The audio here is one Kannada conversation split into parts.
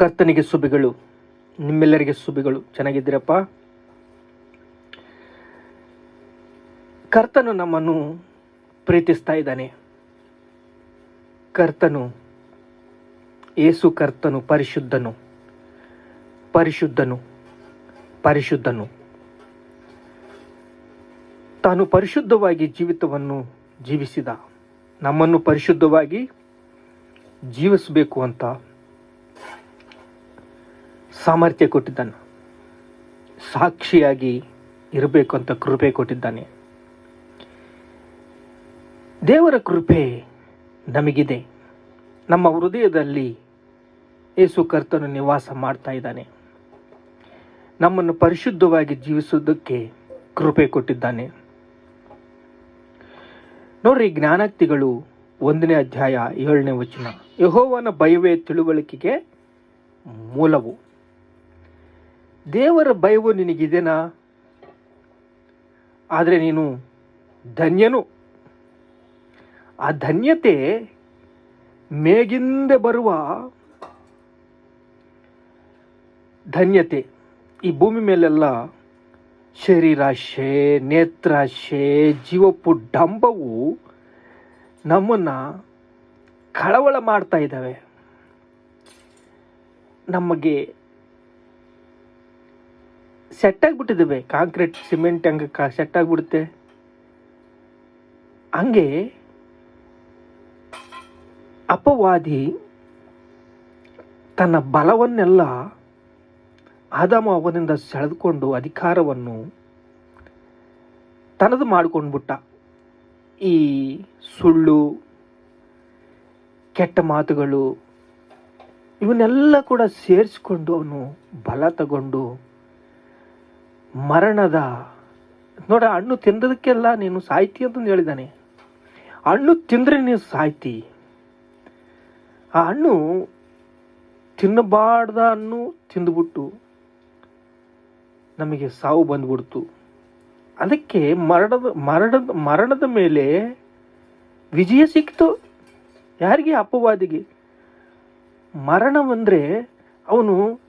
ಕರ್ತನಿಗೆ ಸುಬಿಗಳು, ನಿಮ್ಮೆಲ್ಲರಿಗೆ ಸುಬಿಗಳು. ಚೆನ್ನಾಗಿದ್ದೀರಪ್ಪ. ಕರ್ತನು ನಮ್ಮನ್ನು ಪ್ರೀತಿಸ್ತಾ ಇದ್ದಾನೆ. ಕರ್ತನು, ಏಸು ಕರ್ತನು, ಪರಿಶುದ್ಧನು ಪರಿಶುದ್ಧನು ಪರಿಶುದ್ಧನು. ತಾನು ಪರಿಶುದ್ಧವಾಗಿ ಜೀವಿತವನ್ನು ಜೀವಿಸಿದ. ನಮ್ಮನ್ನು ಪರಿಶುದ್ಧವಾಗಿ ಜೀವಿಸಬೇಕು ಅಂತ ಸಾಮರ್ಥ್ಯ ಕೊಟ್ಟಿದ್ದಾನೆ. ಸಾಕ್ಷಿಯಾಗಿ ಇರಬೇಕು ಅಂತ ಕೃಪೆ ಕೊಟ್ಟಿದ್ದಾನೆ. ದೇವರ ಕೃಪೆ ನಮಗಿದೆ. ನಮ್ಮ ಹೃದಯದಲ್ಲಿ ಯೇಸು ಕರ್ತನು ನಿವಾಸ ಮಾಡ್ತಾ ಇದ್ದಾನೆ. ನಮ್ಮನ್ನು ಪರಿಶುದ್ಧವಾಗಿ ಜೀವಿಸುವುದಕ್ಕೆ ಕೃಪೆ ಕೊಟ್ಟಿದ್ದಾನೆ. ನೋಡ್ರಿ ಜ್ಞಾನಕ್ತಿಗಳು ಒಂದನೇ ಅಧ್ಯಾಯ ಏಳನೇ ವಚನ. ಯಹೋವನ ಭಯವೇ ತಿಳುವಳಿಕೆಗೆ ಮೂಲವು. ದೇವರ ಭಯವು ನಿನಗಿದೆನಾ? ಆದರೆ ನೀನು ಧನ್ಯನು. ಆ ಧನ್ಯತೆ ಮೇಗಿಂದ ಬರುವ ಧನ್ಯತೆ. ಈ ಭೂಮಿ ಮೇಲೆಲ್ಲ ಶರೀರಾಶೆ, ನೇತ್ರಾಶೆ ಜೀವಪ್ಪು ಡಂಬವು ನಮ್ಮನ್ನು ಕಳವಳ ಮಾಡ್ತಾ ಇದ್ದಾವೆ. ನಮಗೆ ಸೆಟ್ ಆಗಿಬಿಟ್ಟಿದ್ದಾವೆ ಕಾಂಕ್ರೀಟ್ ಸಿಮೆಂಟ್ ಹಂಗೆ ಕ ಸೆಟ್ ಆಗಿಬಿಡುತ್ತೆ. ಹಂಗೆ ಅಪವಾದಿ ತನ್ನ ಬಲವನ್ನೆಲ್ಲ ಆದಾಮ ಅವನಿಂದ ಸೆಳೆದುಕೊಂಡು ಅಧಿಕಾರವನ್ನು ತನದು ಮಾಡಿಕೊಂಡ್ಬಿಟ್ಟ. ಈ ಸುಳ್ಳು, ಕೆಟ್ಟ ಮಾತುಗಳು, ಇವನ್ನೆಲ್ಲ ಕೂಡ ಸೇರಿಸ್ಕೊಂಡು ಅವನು ಬಲ ತಗೊಂಡು ಮರಣದ, ನೋಡ, ಹಣ್ಣು ತಿಂದದಕ್ಕೆಲ್ಲ ನೀನು ಸಾಯ್ತಿ ಅಂತಂದು ಹೇಳಿದ್ದಾನೆ. ಹಣ್ಣು ತಿಂದರೆ ನೀನು ಸಾಯ್ತಿ. ಆ ಹಣ್ಣು ತಿನ್ನಬಾರ್ದ ಹಣ್ಣು ತಿಂದುಬಿಟ್ಟು ನಮಗೆ ಸಾವು ಬಂದ್ಬಿಡ್ತು. ಅದಕ್ಕೆ ಮರಣದ ಮರಣದ ಮರಣದ ಮೇಲೆ ವಿಜಯ ಸಿಕ್ತು. ಯಾರಿಗೆ? ಅಪವಾದಿಗೆ. ಮರಣವಂದರೆ ಅವನು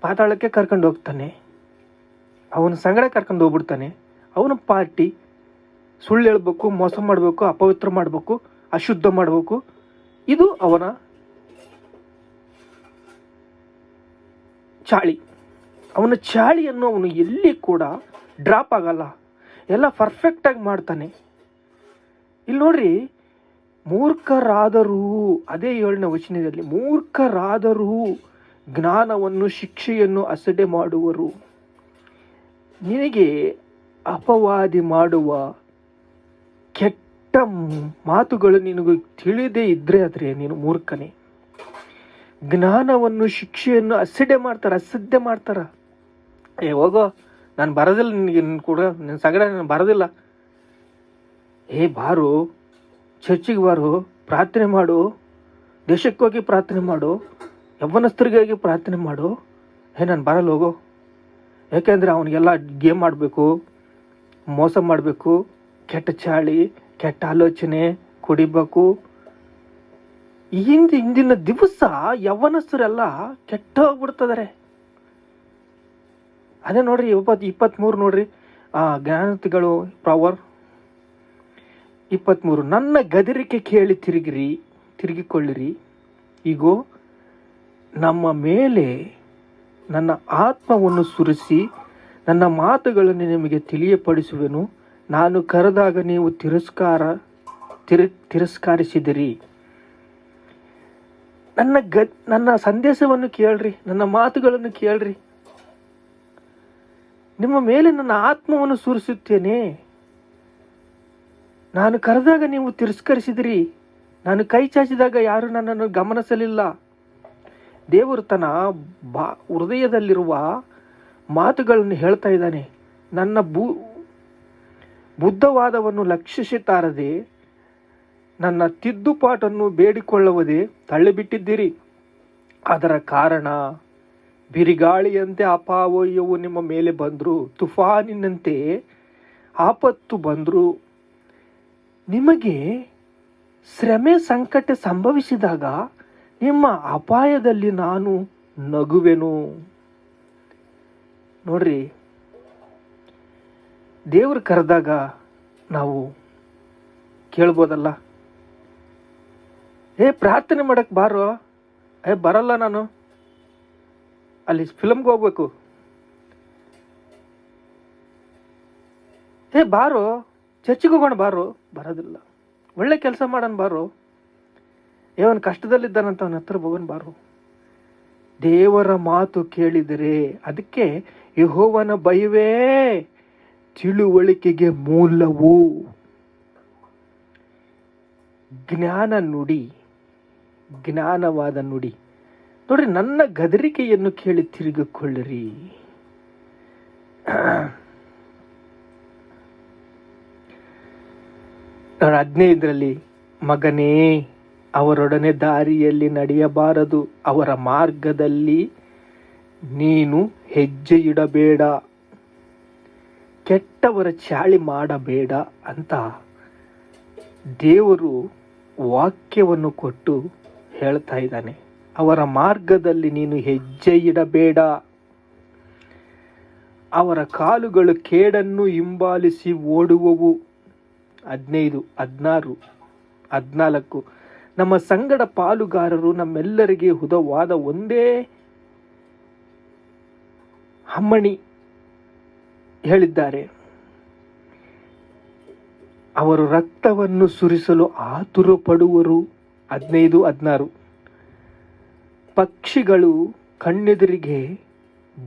ಪಾತಾಳಕ್ಕೆ ಕರ್ಕೊಂಡು ಹೋಗ್ತಾನೆ. ಅವನ ಸಂಗಡ ಕರ್ಕೊಂಡು ಹೋಗ್ಬಿಡ್ತಾನೆ. ಅವನ ಪಾರ್ಟಿ ಸುಳ್ಳು ಹೇಳ್ಬೇಕು, ಮೋಸ ಮಾಡಬೇಕು, ಅಪವಿತ್ರ ಮಾಡಬೇಕು, ಅಶುದ್ಧ ಮಾಡಬೇಕು. ಇದು ಅವನ ಚಾಳಿ. ಅವನ ಚಾಳಿಯನ್ನು ಅವನು ಎಲ್ಲಿ ಕೂಡ ಡ್ರಾಪ್ ಆಗಲ್ಲ. ಎಲ್ಲ ಪರ್ಫೆಕ್ಟಾಗಿ ಮಾಡ್ತಾನೆ. ಇಲ್ಲಿ ನೋಡ್ರಿ, ಮೂರ್ಖರಾದರೂ, ಅದೇ ಏಳನೇ ವಚನದಲ್ಲಿ, ಮೂರ್ಖರಾದರೂ ಜ್ಞಾನವನ್ನು, ಶಿಕ್ಷೆಯನ್ನು ಅಸಡೆ ಮಾಡುವರು. ನಿನಗೆ ಅಪವಾದಿ ಮಾಡುವ ಕೆಟ್ಟ ಮಾತುಗಳು ನಿನಗೆ ತಿಳಿದೇ ಇದ್ರೆ ಆದರೆ ನೀನು ಮೂರ್ಖನೇ. ಜ್ಞಾನವನ್ನು, ಶಿಕ್ಷೆಯನ್ನು ಅಸಡ್ಡೆ ಮಾಡ್ತಾರೆ, ಅಸಡ್ಡೆ ಮಾಡ್ತಾರ. ಏ, ಹೋಗೋ, ನಾನು ಬರೋದಿಲ್ಲ ನಿನಗೆ ನಿನ್ನ ಕೂಡ ನಿನ್ನ ಸಗಡ ನಾನು ಬರೋದಿಲ್ಲ. ಏ, ಬಾರು, ಚರ್ಚಿಗೆ ಬಾರು, ಪ್ರಾರ್ಥನೆ ಮಾಡು. ದೇಶಕ್ಕೋಗಿ ಪ್ರಾರ್ಥನೆ ಮಾಡು. ಯವ್ವನಸ್ಥರಿಗಾಗಿ ಪ್ರಾರ್ಥನೆ ಮಾಡು. ಏ, ನಾನು ಬರಲ್ಲ, ಹೋಗೋ. ಯಾಕೆಂದರೆ ಅವನಿಗೆಲ್ಲ ಗೇಮ್ ಆಡಬೇಕು, ಮೋಸ ಮಾಡಬೇಕು, ಕೆಟ್ಟ ಚಾಳಿ, ಕೆಟ್ಟ ಆಲೋಚನೆ ಕುಡಿಬೇಕು. ಹಿಂದೆ ಇಂದಿನ ದಿವಸ ಯವನಸ್ಥರೆಲ್ಲ ಕೆಟ್ಟ ಹೋಗ್ಬಿಡ್ತಿದ್ದಾರೆ ಅದೇ ನೋಡ್ರಿ ಇಪ್ಪತ್ತು ಇಪ್ಪತ್ತ್ಮೂರು ನೋಡ್ರಿ, ಆ ಜ್ಞಾನತಿಗಳು ಪ್ರವರ್ ಇಪ್ಪತ್ತ್ಮೂರು ನನ್ನ ಗದರಿಕೆ ಕೇಳಿ ತಿರುಗಿರಿ, ತಿರುಗಿಕೊಳ್ಳಿರಿ. ಈಗೋ, ನಮ್ಮ ಮೇಲೆ ನನ್ನ ಆತ್ಮವನ್ನು ಸುರಿಸಿ ನನ್ನ ಮಾತುಗಳನ್ನು ನಿಮಗೆ ತಿಳಿಯಪಡಿಸುವೆನು. ನಾನು ಕರೆದಾಗ ನೀವು ತಿರಸ್ಕಾರ ತಿರು ತಿರಸ್ಕರಿಸಿದಿರಿ. ನನ್ನ ಗ ನನ್ನ ಸಂದೇಶವನ್ನು ಕೇಳ್ರಿ, ನನ್ನ ಮಾತುಗಳನ್ನು ಕೇಳ್ರಿ. ನಿಮ್ಮ ಮೇಲೆ ನನ್ನ ಆತ್ಮವನ್ನು ಸುರಿಸುತ್ತೇನೆ. ನಾನು ಕರೆದಾಗ ನೀವು ತಿರಸ್ಕರಿಸಿದಿರಿ. ನಾನು ಕೈ ಚಾಚಿದಾಗ ಯಾರು ನನ್ನನ್ನು ಗಮನಿಸಲಿಲ್ಲ. ದೇವರು ತನ್ನ ಬಾ ಹೃದಯದಲ್ಲಿರುವ ಮಾತುಗಳನ್ನು ಹೇಳ್ತಾ ಇದ್ದಾನೆ. ನನ್ನ ಬೂ ಬುದ್ಧವಾದವನ್ನು ಲಕ್ಷಿಸುತ್ತಾರದೆ ನನ್ನ ತಿದ್ದುಪಾಟನ್ನು ಬೇಡಿಕೊಳ್ಳುವುದೇ ತಳ್ಳಿಬಿಟ್ಟಿದ್ದೀರಿ. ಅದರ ಕಾರಣ ಬಿರಿಗಾಳಿಯಂತೆ ಅಪಾವಯವು ನಿಮ್ಮ ಮೇಲೆ ಬಂದರು, ತುಫಾನಿನಂತೆ ಆಪತ್ತು ಬಂದರು. ನಿಮಗೆ ಶ್ರಮೆ ಸಂಕಟ ಸಂಭವಿಸಿದಾಗ ನಿಮ್ಮ ಅಪಾಯದಲ್ಲಿ ನಾನು ನಗುವೆನು. ನೋಡ್ರಿ, ದೇವ್ರು ಕರೆದಾಗ ನಾವು ಕೇಳ್ಬೋದಲ್ಲ? ಏ, ಪ್ರಾರ್ಥನೆ ಮಾಡಕ್ಕೆ ಬಾರೋ? ಏ, ಬರಲ್ಲ ನಾನು. ಅಲ್ಲಿ ಫಿಲಮ್ಗೆ ಹೋಗ್ಬೇಕು. ಏ, ಬಾರೋ? ಚರ್ಚಿಗೆ ಹೋಗೋಣ ಬಾರೋ? ಬರೋದಿಲ್ಲ. ಒಳ್ಳೆ ಕೆಲಸ ಮಾಡೋಣ ಬಾರೋ? ಏ ಅವನು ಕಷ್ಟದಲ್ಲಿದ್ದಾನಂತ ಅವನ ಹತ್ರ ಭಗವನ್ ಬಾರು. ದೇವರ ಮಾತು ಕೇಳಿದರೆ ಅದಕ್ಕೆ ಯಹೋವನ ಭಯವೇ ತಿಳುವಳಿಕೆಗೆ ಮೂಲವು. ಜ್ಞಾನ ನುಡಿ, ಜ್ಞಾನವಾದ ನುಡಿ. ನೋಡ್ರಿ, ನನ್ನ ಗದರಿಕೆಯನ್ನು ಕೇಳಿ ತಿರುಗಿಕೊಳ್ಳಿರಿ. ನೋಡಿ ಹದಿನೈದರಲ್ಲಿ ಮಗನೇ ಅವರೊಡನೆ ದಾರಿಯಲ್ಲಿ ನಡೆಯಬಾರದು. ಅವರ ಮಾರ್ಗದಲ್ಲಿ ನೀನು ಹೆಜ್ಜೆ ಇಡಬೇಡ ಕೆಟ್ಟವರ ಚಾಳಿ ಮಾಡಬೇಡ ಅಂತ ದೇವರು ವಾಕ್ಯವನ್ನು ಕೊಟ್ಟು ಹೇಳ್ತಾ ಇದ್ದಾನೆ. ಅವರ ಮಾರ್ಗದಲ್ಲಿ ನೀನು ಹೆಜ್ಜೆ ಇಡಬೇಡ ಅವರ ಕಾಲುಗಳು ಕೇಡನ್ನು ಹಿಂಬಾಲಿಸಿ ಓಡುವವು. ಹದಿನೈದು, ಹದಿನಾರು, ಹದಿನಾಲ್ಕು ನಮ್ಮ ಸಂಗಡ ಪಾಲುಗಾರರು ನಮ್ಮೆಲ್ಲರಿಗೆ ಹುದವಾದ ಒಂದೇ ಹಮ್ಮಣಿ ಹೇಳಿದ್ದಾರೆ. ಅವರು ರಕ್ತವನ್ನು ಸುರಿಸಲು ಆತುರ ಪಡುವರು. ಹದಿನೈದು, ಹದಿನಾರು. ಪಕ್ಷಿಗಳು ಕಣ್ಣೆದುರಿಗೆ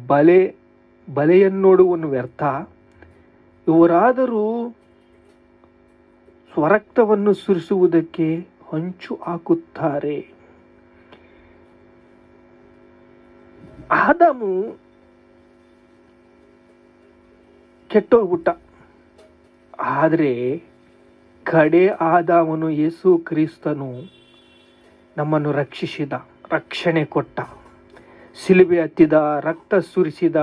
ಬಲೆ, ಬಲೆಯನ್ನೋಡುವನು ವ್ಯರ್ಥ. ಇವರಾದರೂ ಸ್ವರಕ್ತವನ್ನು ಸುರಿಸುವುದಕ್ಕೆ ಹೊಂಚು ಹಾಕುತ್ತಾರೆ. ಆದಮು ಕೆಟ್ಟೋಗ್ಬಿಟ್ಟ. ಆದರೆ ಕಡೆ ಆದವನು ಯೇಸು ಕ್ರಿಸ್ತನು ನಮ್ಮನ್ನು ರಕ್ಷಿಸಿದ, ರಕ್ಷಣೆ ಕೊಟ್ಟ. ಸಿಲುಬೆ ಹತ್ತಿದ, ರಕ್ತ ಸುರಿಸಿದ,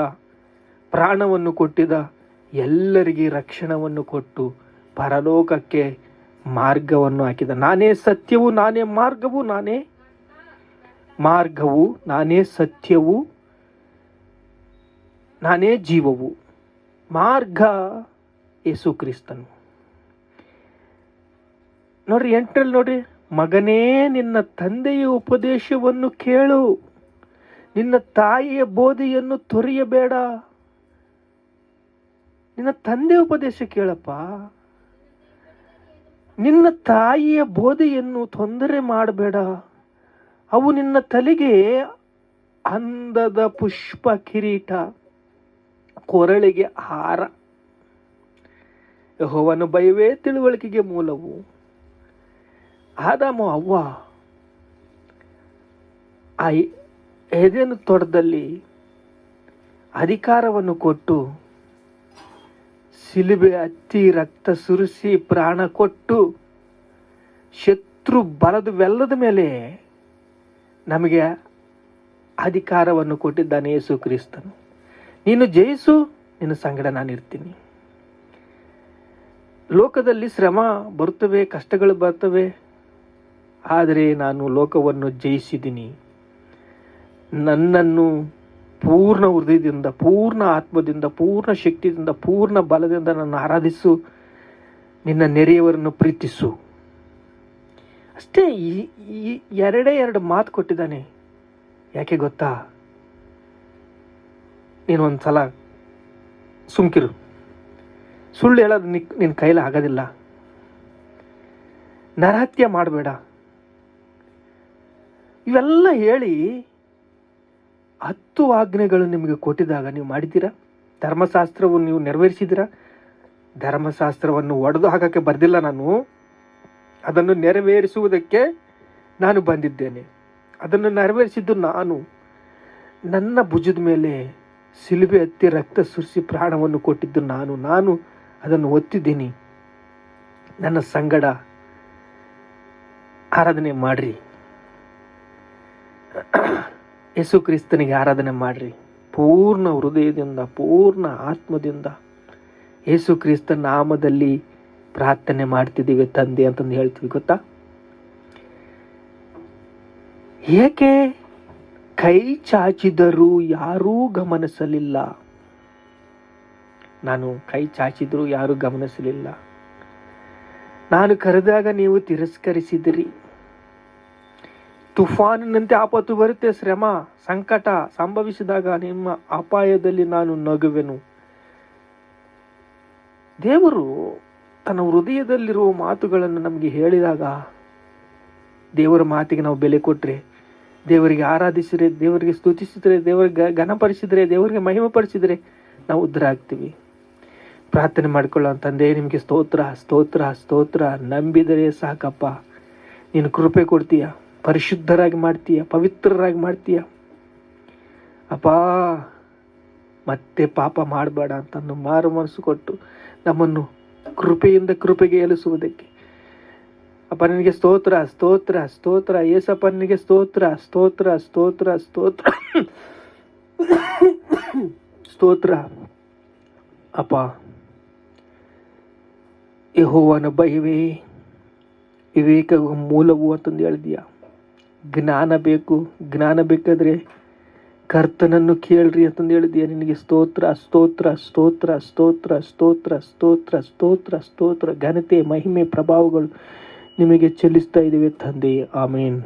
ಪ್ರಾಣವನ್ನು ಕೊಟ್ಟಿದ, ಎಲ್ಲರಿಗೆ ರಕ್ಷಣವನ್ನು ಕೊಟ್ಟು ಪರಲೋಕಕ್ಕೆ ಮಾರ್ಗವನ್ನು ಹಾಕಿದ. ನಾನೇ ಸತ್ಯವು, ನಾನೇ ಮಾರ್ಗವು ನಾನೇ ಮಾರ್ಗವು, ನಾನೇ ಸತ್ಯವು, ನಾನೇ ಜೀವವು. ಮಾರ್ಗ ಯೇಸು ಕ್ರಿಸ್ತನು. ನೋಡ್ರಿ, ಎಂಟರಲ್ಲಿ ನೋಡ್ರಿ, ಮಗನೇ, ನಿನ್ನ ತಂದೆಯ ಉಪದೇಶವನ್ನು ಕೇಳು. ನಿನ್ನ ತಾಯಿಯ ಬೋಧೆಯನ್ನು ತೊರೆಯಬೇಡ. ನಿನ್ನ ತಂದೆ ಉಪದೇಶ ಕೇಳಪ್ಪ. ನಿನ್ನ ತಾಯಿಯ ಬೋಧೆಯನ್ನು ತೊಂದರೆ ಮಾಡಬೇಡ. ಅವು ನಿನ್ನ ತಲೆಗೆ ಅಂದದ ಪುಷ್ಪ ಕಿರೀಟ, ಕೊರಳಿಗೆ ಹಾರ. ಯಹೋವನು ಭಯವೇ ತಿಳುವಳಿಕೆಗೆ ಮೂಲವು. ಆದಾಮ ಅವ್ವ, ಆ ಎದೆನು ತೋಟದಲ್ಲಿ ಅಧಿಕಾರವನ್ನು ಕೊಟ್ಟು ಸಿಲುಬೆ ಹತ್ತಿ ರಕ್ತ ಸುರಿಸಿ ಪ್ರಾಣ ಕೊಟ್ಟು ಶತ್ರು ಬಲದವೆಲ್ಲದ ಮೇಲೆ ನಮಗೆ ಅಧಿಕಾರವನ್ನು ಕೊಟ್ಟಿದ್ದಾನೆ ಯೇಸು ಕ್ರಿಸ್ತನು. ನೀನು ಜಯಿಸು, ನಿನ್ನ ಸಂಗಡ ನಾನು ಇರ್ತೀನಿ. ಲೋಕದಲ್ಲಿ ಶ್ರಮ ಬರ್ತವೆ ಕಷ್ಟಗಳು ಬರ್ತವೆ ಆದರೆ ನಾನು ಲೋಕವನ್ನು ಜಯಿಸಿದ್ದೀನಿ. ನನ್ನನ್ನು ಪೂರ್ಣ ಹೃದಯದಿಂದ, ಪೂರ್ಣ ಆತ್ಮದಿಂದ, ಪೂರ್ಣ ಶಕ್ತಿಯಿಂದ, ಪೂರ್ಣ ಬಲದಿಂದ ನನ್ನ ಆರಾಧಿಸು. ನಿನ್ನ ನೆರೆಯವರನ್ನು ಪ್ರೀತಿಸು. ಅಷ್ಟೇ, ಈ ಎರಡೇ ಎರಡು ಮಾತು ಕೊಟ್ಟಿದ್ದಾನೆ. ಯಾಕೆ ಗೊತ್ತಾ? ನೀನು ಒಂದು ಸಲ ಸುಮ್ಕಿರು. ಸುಳ್ಳು ಹೇಳೋದು ನಿಕ್ ನಿನ್ನ ಕೈಲಿ ಆಗೋದಿಲ್ಲ. ನರಹತ್ಯ ಮಾಡಬೇಡ. ಇವೆಲ್ಲ ಹೇಳಿ ಹತ್ತು ಆಜ್ಞೆಗಳು ನಿಮಗೆ ಕೊಟ್ಟಿದಾಗ ನೀವು ಮಾಡಿದ್ದೀರಾ? ಧರ್ಮಶಾಸ್ತ್ರವನ್ನು ನೀವು ನೆರವೇರಿಸಿದ್ದೀರಾ? ಧರ್ಮಶಾಸ್ತ್ರವನ್ನು ಒಡೆದು ಹಾಕೋಕ್ಕೆ ಬರೆದಿಲ್ಲ ನಾನು. ಅದನ್ನು ನೆರವೇರಿಸುವುದಕ್ಕೆ ನಾನು ಬಂದಿದ್ದೇನೆ. ಅದನ್ನು ನೆರವೇರಿಸಿದ್ದು ನಾನು. ನನ್ನ ಭುಜದ ಮೇಲೆ ಸಿಲುಬೆ ಹತ್ತಿ ರಕ್ತ ಸುರಿಸಿ ಪ್ರಾಣವನ್ನು ಕೊಟ್ಟಿದ್ದು ನಾನು. ನಾನು ಅದನ್ನು ಒತ್ತಿದ್ದೀನಿ. ನನ್ನ ಸಂಗಡ ಆರಾಧನೆ ಮಾಡ್ರಿ. ಯೇಸು ಕ್ರಿಸ್ತನಿಗೆ ಆರಾಧನೆ ಮಾಡ್ರಿ. ಪೂರ್ಣ ಹೃದಯದಿಂದ, ಪೂರ್ಣ ಆತ್ಮದಿಂದ ಯೇಸು ಕ್ರಿಸ್ತ ನಾಮದಲ್ಲಿ ಪ್ರಾರ್ಥನೆ ಮಾಡ್ತಿದ್ದೀವಿ ತಂದೆ ಅಂತಂದು ಹೇಳ್ತೀವಿ, ಗೊತ್ತಾ? ಏಕೆ ಕೈ ಚಾಚಿದರೂ ಯಾರೂ ಗಮನಿಸಲಿಲ್ಲ? ನಾನು ಕೈ ಚಾಚಿದರೂ ಯಾರೂ ಗಮನಿಸಲಿಲ್ಲ. ನಾನು ಕರೆದಾಗ ನೀವು ತಿರಸ್ಕರಿಸಿದಿರಿ. ತುಫಾನಿನಂತೆ ಆಪತ್ತು ಬರುತ್ತೆ ಶ್ರಮ, ಸಂಕಟ ಸಂಭವಿಸಿದಾಗ ನಿಮ್ಮ ಅಪಾಯದಲ್ಲಿ ನಾನು ನಗುವೆನು. ದೇವರು ತನ್ನ ಹೃದಯದಲ್ಲಿರುವ ಮಾತುಗಳನ್ನು ನಮಗೆ ಹೇಳಿದಾಗ ದೇವರ ಮಾತಿಗೆ ನಾವು ಬೆಲೆ ಕೊಟ್ಟರೆ ದೇವರಿಗೆ ಆರಾಧಿಸಿದರೆ, ದೇವರಿಗೆ ಸ್ತುತಿಸಿದರೆ, ದೇವರಿಗೆ ಘನಪಡಿಸಿದರೆ, ದೇವರಿಗೆ ಮಹಿಮೆಪಡಿಸಿದರೆ ನಾವು ಉದ್ರ ಆಗ್ತೀವಿ ಪ್ರಾರ್ಥನೆ ಮಾಡ್ಕೊಳ್ಳೋ ತಂದೆ, ನಿಮಗೆ ಸ್ತೋತ್ರ ಸ್ತೋತ್ರ ಸ್ತೋತ್ರ. ನಂಬಿದರೆ ಸಾಕಪ್ಪ. ನೀನು ಕೃಪೆ ಕೊಡ್ತೀಯ? ಪರಿಶುದ್ಧರಾಗಿ ಮಾಡ್ತೀಯ, ಪವಿತ್ರರಾಗಿ ಮಾಡ್ತೀಯ? ಅಪ್ಪ, ಮತ್ತೆ ಪಾಪ ಮಾಡಬೇಡ ಅಂತಂದು ಮಾರು ಮನಸ್ಸು ಕೊಟ್ಟು ನಮ್ಮನ್ನು ಕೃಪೆಯಿಂದ ಕೃಪೆಗೆ ಎಲಿಸುವುದಕ್ಕೆ ಅಪ್ಪ, ನಿನಗೆ ಸ್ತೋತ್ರ ಸ್ತೋತ್ರ ಸ್ತೋತ್ರ. ಏಸಪ್ಪ, ನಿನಗೆ ಸ್ತೋತ್ರ ಸ್ತೋತ್ರ ಸ್ತೋತ್ರ ಸ್ತೋತ್ರ. ಸ್ತೋತ್ರ. ಅಪ್ಪ, ಯಹೋವನ ಭಯವೇ ವಿವೇಕ ಮೂಲವು ಅಂತಂದು ಹೇಳಿದೀಯ? ಜ್ಞಾನ ಬೇಕು, ಜ್ಞಾನ ಬೇಕಾದ್ರೆ ಕರ್ತನನ್ನು ಕೇಳ್ರಿ ಅಂತಂದು ಹೇಳಿದೆಯ ನಿನಗೆ? ಸ್ತೋತ್ರ ಸ್ತೋತ್ರ ಸ್ತೋತ್ರ ಸ್ತೋತ್ರ ಸ್ತೋತ್ರ ಸ್ತೋತ್ರ ಸ್ತೋತ್ರ ಸ್ತೋತ್ರ. ಘನತೆ, ಮಹಿಮೆ, ಪ್ರಭಾವಗಳು ನಿಮಗೆ ಚೆಲ್ಲಿಸ್ತಾ ಇದ್ದೀವಿ ತಂದೆ. ಆಮೇನ್.